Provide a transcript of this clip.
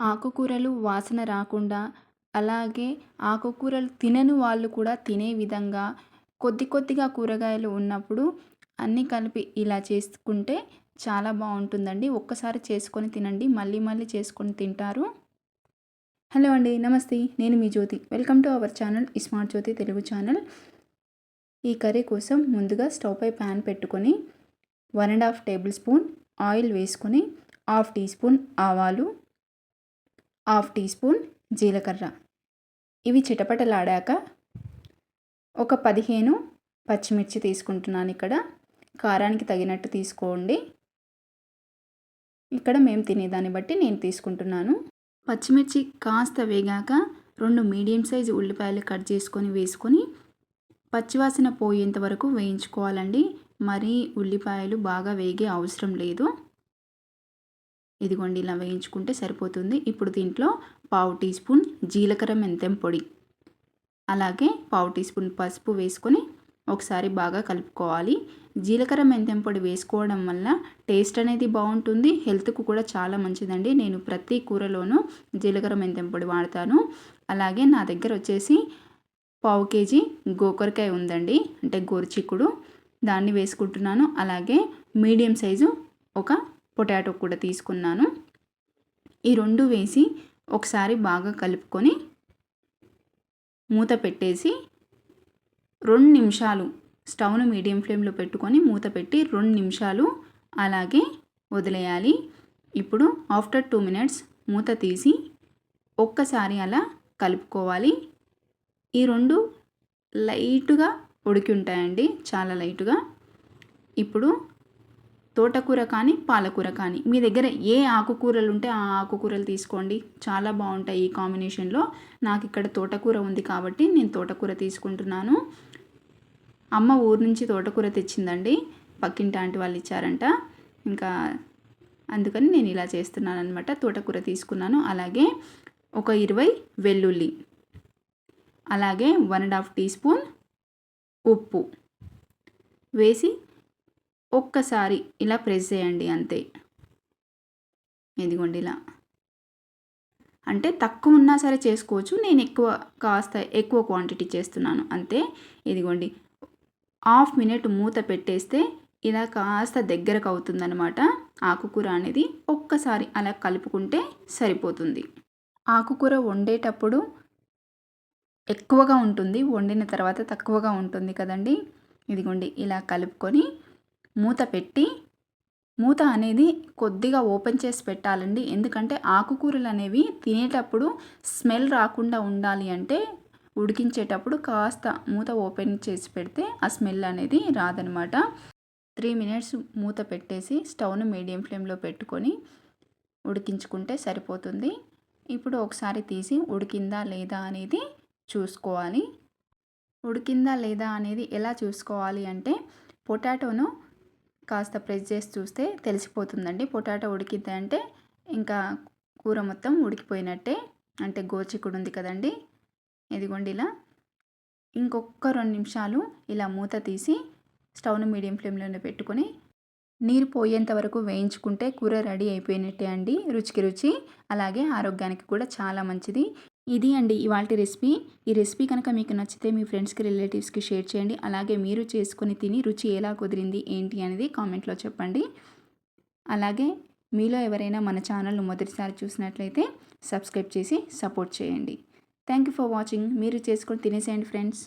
ఆకుకూరలు వాసన రాకుండా అలాగే ఆకుకూరలు తినని వాళ్ళు కూడా తినే విధంగా కొద్ది కొద్దిగా కూరగాయలు ఉన్నప్పుడు అన్నీ కలిపి ఇలా చేసుకుంటే చాలా బాగుంటుందండి. ఒక్కసారి చేసుకొని తినండి. మళ్ళీ మళ్ళీ చేసుకొని తింటారు. హలో అండి. నమస్తే. నేను మీ Jyothi. Welcome to our channel smart Jyothi Telugu channel. ఈ కర్రీ కోసం ముందుగా స్టవ్ పై ప్యాన్ పెట్టుకొని one and half tablespoon oil వేసుకొని హాఫ్ టీ స్పూన్ ఆవాలు హాఫ్ టీ స్పూన్ జీలకర్ర. ఇవి చిటపటలాడాక ఒక పదిహేను పచ్చిమిర్చి తీసుకుంటున్నాను ఇక్కడ. కారానికి తగినట్టు తీసుకోండి. ఇక్కడ మేము తినేదాన్ని బట్టి నేను తీసుకుంటున్నాను. పచ్చిమిర్చి కాస్త వేగాక రెండు మీడియం సైజు ఉల్లిపాయలు కట్ చేసుకొని వేసుకొని పచ్చివాసన పోయేంత వరకు వేయించుకోవాలండి. మరీ ఉల్లిపాయలు బాగా వేగే అవసరం లేదు. ఇదిగోండి ఇలా వేయించుకుంటే సరిపోతుంది. ఇప్పుడు దీంట్లో పావు టీ స్పూన్ జీలకర్ర మెంతెం పొడి అలాగే పావు టీ స్పూన్ పసుపు వేసుకొని ఒకసారి బాగా కలుపుకోవాలి. జీలకర్ర మెంతెం పొడి వేసుకోవడం వల్ల టేస్ట్ అనేది బాగుంటుంది హెల్త్కు కూడా చాలా మంచిదండి. నేను ప్రతి కూరలోనూ జీలకర్ర మెంతెం పొడి వాడతాను. అలాగే నా దగ్గర వచ్చేసి పావు కేజీ గోకరకాయ ఉందండి అంటే గోరుచిక్కుడు. దాన్ని వేసుకుంటున్నాను. అలాగే మీడియం సైజు ఒక పొటాటో కూడా తీసుకున్నాను. ఈ రెండు వేసి ఒకసారి బాగా కలుపుకొని మూత పెట్టేసి రెండు నిమిషాలు స్టవ్ను మీడియం ఫ్లేమ్లో పెట్టుకొని మూత పెట్టి రెండు నిమిషాలు అలాగే వదిలేయాలి. ఇప్పుడు ఆఫ్టర్ టూ మినిట్స్ మూత తీసి ఒక్కసారి అలా కలుపుకోవాలి. ఈ రెండు లైట్గా ఉడికి ఉంటాయండి చాలా లైట్గా. ఇప్పుడు తోటకూర కానీ పాలకూర కానీ. మీ దగ్గర ఏ ఆకుకూరలు ఉంటే ఆ ఆకుకూరలు తీసుకోండి. చాలా బాగుంటాయి ఈ కాంబినేషన్లో. నాకు ఇక్కడ తోటకూర ఉంది కాబట్టి నేను తోటకూర తీసుకుంటున్నాను. అమ్మ ఊరు నుంచి తోటకూర తెచ్చిందండి. పక్కింటి ఆంటీ వాళ్ళు ఇచ్చారంట. ఇంకా అందుకని నేను ఇలా చేస్తున్నాను అనమాట తోటకూర తీసుకున్నాను. అలాగే ఒక ఇరవై వెల్లుల్లి. అలాగే one and half teaspoon ఉప్పు. వేసి ఒక్కసారి ఇలా ప్రెస్ చేయండి అంతే. ఇదిగోండి ఇలా. అంటే తక్కువ ఉన్నా సరే చేసుకోవచ్చు. నేను ఎక్కువ కాస్త ఎక్కువ క్వాంటిటీ చేస్తున్నాను. అంతే. ఇదిగోండి. హాఫ్ మినిట్ మూత పెట్టేస్తే ఇలా కాస్త దగ్గరకు అవుతుందనమాట ఆకుకూర అనేది ఒక్కసారి అలా కలుపుకుంటే సరిపోతుంది. ఆకుకూర వండేటప్పుడు ఎక్కువగా ఉంటుంది. వండిన తర్వాత తక్కువగా ఉంటుంది కదండి. ఇదిగోండి. ఇలా కలుపుకొని మూత పెట్టి మూత అనేది కొద్దిగా ఓపెన్ చేసి పెట్టాలండి. ఎందుకంటే ఆకుకూరలు అనేవి తినేటప్పుడు స్మెల్ రాకుండా ఉండాలి అంటే ఉడికించేటప్పుడు కాస్త మూత ఓపెన్ చేసి పెడితే ఆ స్మెల్ అనేది రాదనమాట. త్రీ మినిట్స్ మూత పెట్టేసి స్టవ్ను మీడియం ఫ్లేమ్లో పెట్టుకొని ఉడికించుకుంటే సరిపోతుంది. ఇప్పుడు ఒకసారి తీసి ఉడికిందా లేదా అనేది చూసుకోవాలి. ఉడికిందా లేదా అనేది ఎలా చూసుకోవాలి అంటే పొటాటోను కాస్త ప్రెస్ చేసి చూస్తే తెలిసిపోతుందండి. పొటాటో ఉడికిద్దంటే అంటే ఇంకా కూర మొత్తం ఉడికిపోయినట్టే. అంటే గోచిక్కుడు ఉంది కదండి. ఇదిగోండి ఇలా. ఇంకొక రెండు నిమిషాలు ఇలా మూత తీసి స్టవ్ను మీడియం ఫ్లేమ్లోనే పెట్టుకొని నీరు పోయేంత వరకు వేయించుకుంటే కూర రెడీ అయిపోయినట్టే అండి. రుచికి రుచి. అలాగే ఆరోగ్యానికి కూడా చాలా మంచిది. ఇది అండి ఇవాళ రెసిపీ. ఈ రెసిపీ కనుక మీకు నచ్చితే మీ ఫ్రెండ్స్కి రిలేటివ్స్కి షేర్ చేయండి. అలాగే మీరు చేసుకొని తిని రుచి ఎలా కుదిరింది ఏంటి అనేది కామెంట్లో చెప్పండి. అలాగే మీలో ఎవరైనా మన ఛానల్ను మొదటిసారి చూసినట్లయితే సబ్స్క్రైబ్ చేసి సపోర్ట్ చేయండి. Thank you for watching. మీరు చేసుకొని తినేసేయండి ఫ్రెండ్స్.